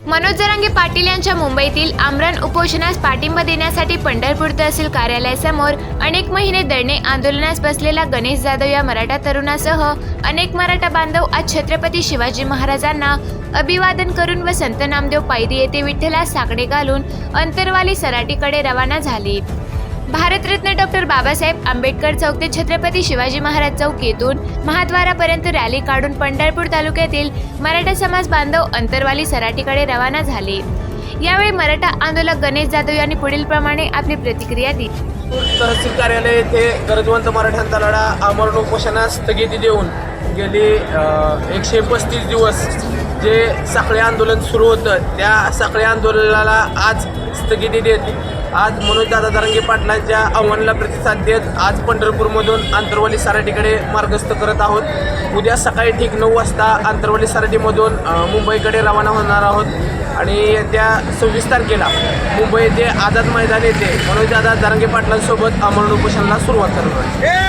मनोज जरांगे पाटील यांच्या मुंबईतील आमरण उपोषणास पाठिंबा देण्यासाठी पंढरपूर तहसील कार्यालयासमोर अनेक महिने दळणे आंदोलनास बसलेला गणेश जाधव या मराठा तरुणासह अनेक मराठा बांधव आज छत्रपती शिवाजी महाराजांना अभिवादन करून व संत नामदेव पायरी येथे विठ्ठलास साकडे घालून अंतरवाली सराटीकडे रवाना झाले भारतरत्न डॉक्टर बाबासाहेब आंबेडकर चौक ते छत्रपती शिवाजी महाराज चौक येथून महाद्वारापर्यंत रॅली काढून पंढरपूर तालुक्यातील मराठा समाज बांधव अंतरवाली सराटीकडे रवाना झाले. यावेळी मराठा आंदोलक गणेश जाधव यांनी पुढील प्रमाणे आपली प्रतिक्रिया दिली. तहसील कार्यालय येथे गरजवंत मराठ्यांचा लढा आमरण उपोषणास स्थगिती देऊन गेली एकशे पस्तीस दिवस जे साखळी आंदोलन सुरू होतं त्या साखळी आंदोलनाला आज स्थगिती देत आज मनोजदादा दरंगे पाटलांच्या आव्हानाला प्रतिसाद देत आज पंढरपूरमधून आंतरवाली सराटीकडे मार्गस्थ करत आहोत. उद्या सकाळी ठीक नऊ वाजता आंतरवाली सराटीमधून मुंबईकडे रवाना होणार आहोत. आणि त्या सव्वीस तारखेला मुंबई येथे आझाद मैदान येथे मनोजदादा दरंगे पाटलांसोबत आमरण उपोषणाला सुरुवात करणार.